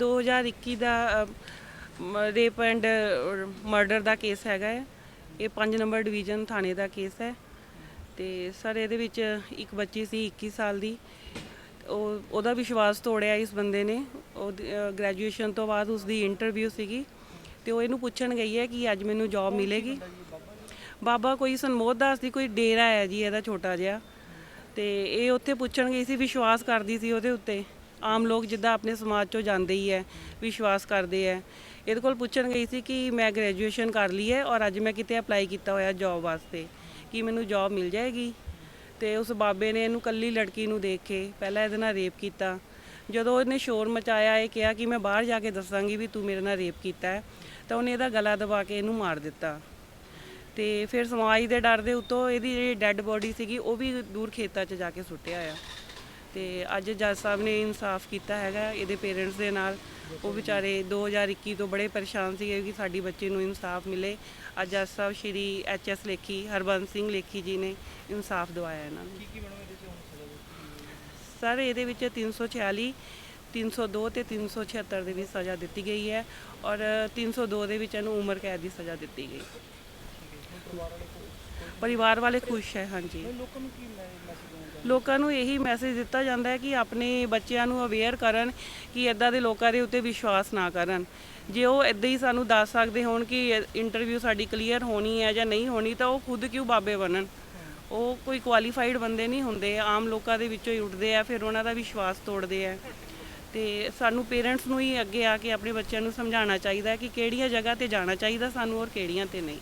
2021 ਦਾ rape and murder ਦਾ case ਹੈਗਾ ਹੈ। ਇਹ 5 ਨੰਬਰ ਡਿਵੀਜ਼ਨ ਥਾਣੇ ਦਾ ਕੇਸ ਹੈ। ਤੇ ਸਰ, ਇਹਦੇ ਵਿੱਚ ਇੱਕ ਬੱਚੀ ਸੀ 21 ਸਾਲ ਦੀ। ਉਹ, ਉਹਦਾ ਵਿਸ਼ਵਾਸ ਤੋੜਿਆ ਇਸ ਬੰਦੇ ਨੇ। ਉਹ ਗ੍ਰੈਜੂਏਸ਼ਨ ਤੋਂ ਬਾਅਦ ਉਸ ਦੀ ਇੰਟਰਵਿਊ ਸੀਗੀ। ਤੇ ਉਹ ਇਹਨੂੰ ਪੁੱਛਣ ਗਈ ਹੈ ਕਿ ਅੱਜ ਮੈਨੂੰ ਜੌਬ ਮਿਲੇਗੀ। ਬਾਬਾ ਕੋਈ ਸਨਮੋਧ ਦਾਸ ਦੀ ਕੋਈ ਡੇਰਾ ਹੈ ਜੀ, ਇਹਦਾ ਛੋਟਾ ਜਿਹਾ। ਤੇ ਇਹ ਉੱਥੇ ਪੁੱਛਣ ਗਈ ਸੀ, ਵਿਸ਼ਵਾਸ ਕਰਦੀ ਸੀ ਉਹਦੇ ਉੱਤੇ। ਆਮ ਲੋਕ ਜਿੱਦਾਂ ਆਪਣੇ ਸਮਾਜ ਚੋਂ ਜਾਂਦੇ ਹੀ ਹੈ, ਵਿਸ਼ਵਾਸ ਕਰਦੇ ਹੈ। ਇਹਦੇ ਕੋਲ ਪੁੱਛਣ ਗਈ ਸੀ ਕਿ ਮੈਂ ਗ੍ਰੈਜੂਏਸ਼ਨ ਕਰ ਲਈ ਹੈ ਔਰ ਅੱਜ ਮੈਂ ਕਿਤੇ ਅਪਲਾਈ ਕੀਤਾ ਹੋਇਆ ਜੌਬ ਵਾਸਤੇ, ਕਿ ਮੈਨੂੰ ਜੌਬ ਮਿਲ ਜਾਏਗੀ? ਤੇ ਉਸ ਬਾਬੇ ਨੇ ਇਹਨੂੰ ਕੱਲੀ ਲੜਕੀ ਨੂੰ ਦੇਖ ਕੇ ਪਹਿਲਾਂ ਇਹਦੇ ਨਾਲ ਰੇਪ ਕੀਤਾ। ਜਦੋਂ ਉਹਨੇ ਸ਼ੋਰ ਮਚਾਇਆ, ਇਹ ਕਿਹਾ ਕਿ ਮੈਂ ਬਾਹਰ ਜਾ ਕੇ ਦੱਸਾਂਗੀ ਵੀ ਤੂੰ ਮੇਰੇ ਨਾਲ ਰੇਪ ਕੀਤਾ ਹੈ, ਤਾਂ ਉਹਨੇ ਇਹਦਾ ਗਲਾ ਦਬਾ ਕੇ ਇਹਨੂੰ ਮਾਰ ਦਿੱਤਾ। ਤੇ ਫਿਰ ਸਮਾਜ ਦੇ ਡਰ ਦੇ ਉੱਤੋਂ ਇਹਦੀ ਜਿਹੜੀ ਡੈੱਡ ਬੋਡੀ ਸੀਗੀ, ਉਹ ਵੀ ਦੂਰ ਖੇਤਾਂ 'ਚ ਜਾ ਕੇ ਸੁੱਟਿਆ ਆ। ਤੇ ਅੱਜ ਜੱਜ ਸਾਹਿਬ ਨੇ ਇਨਸਾਫ ਕੀਤਾ ਹੈਗਾ ਇਹਦੇ ਪੇਰੈਂਟਸ ਦੇ ਨਾਲ। ਉਹ ਵਿਚਾਰੇ 2021 ਤੋਂ ਬੜੇ ਪਰੇਸ਼ਾਨ ਸੀਗੇ ਕਿ ਸਾਡੀ ਬੱਚੀ ਨੂੰ ਇਨਸਾਫ ਮਿਲੇ। ਅੱਜ ਜੱਜ ਸਾਹਿਬ ਸ਼੍ਰੀ ਐਚ ਐਸ ਲੇਖੀ ਹਰਬੰਸ ਸਿੰਘ ਲੇਖੀ ਜੀ ਨੇ ਇਨਸਾਫ ਦਿਵਾਇਆ ਇਹਨਾਂ ਨੂੰ। ਕੀ ਕੀ ਬਣੋ ਇਹਦੇ ਚ ਸਰ? ਇਹਦੇ ਵਿੱਚ 346 302 ਤੇ 376 ਦੇ ਵਿੱਚ ਸਜ਼ਾ ਦਿੱਤੀ ਗਈ ਹੈ ਔਰ 302 ਦੇ ਵਿੱਚ ਇਹਨੂੰ ਉਮਰ ਕੈਦ ਦੀ ਸਜ਼ਾ ਦਿੱਤੀ ਗਈ। ਪਰਿਵਾਰ ਵਾਲੇ ਖੁਸ਼ ਹੈ ਹਾਂਜੀ। ਲੋਕਾਂ ਨੂੰ ਕੀ ਮੈਸੇਜ ਲੋਕਾਂ ਨੂੰ ਇਹੀ ਮੈਸੇਜ ਦਿੱਤਾ ਜਾਂਦਾ ਹੈ ਕਿ ਆਪਣੇ ਬੱਚਿਆਂ ਨੂੰ ਅਵੇਅਰ ਕਰਨ ਕਿ ਇਦਾਂ ਦੇ ਲੋਕਾਂ ਦੇ ਉੱਤੇ ਵਿਸ਼ਵਾਸ ਨਾ ਕਰਨ। ਜੇ ਉਹ ਇਦਾਂ ਹੀ ਸਾਨੂੰ ਦੱਸ ਸਕਦੇ ਹੋਣ ਕਿ ਇੰਟਰਵਿਊ ਸਾਡੀ ਕਲੀਅਰ ਹੋਣੀ ਹੈ ਜਾਂ ਨਹੀਂ ਹੋਣੀ, ਤਾਂ ਉਹ ਖੁਦ ਕਿਉਂ ਬਾਬੇ ਬਣਨ? ਉਹ ਕੋਈ ਕੁਆਲੀਫਾਈਡ ਬੰਦੇ ਨਹੀਂ ਹੁੰਦੇ। ਆਮ ਲੋਕਾਂ ਦੇ ਵਿੱਚੋਂ ਹੀ ਉੱਠਦੇ ਆ, ਫਿਰ ਉਹਨਾਂ ਦਾ ਵਿਸ਼ਵਾਸ ਤੋੜਦੇ ਆ। ਤੇ ਸਾਨੂੰ ਪੇਰੈਂਟਸ ਨੂੰ ਹੀ ਅੱਗੇ ਆ ਕੇ ਆਪਣੇ ਬੱਚਿਆਂ ਨੂੰ ਸਮਝਾਉਣਾ ਚਾਹੀਦਾ ਕਿ ਕਿਹੜੀਆਂ ਜਗ੍ਹਾ ਤੇ ਜਾਣਾ ਚਾਹੀਦਾ ਸਾਨੂੰ ਔਰ ਕਿਹੜੀਆਂ ਤੇ ਨਹੀਂ।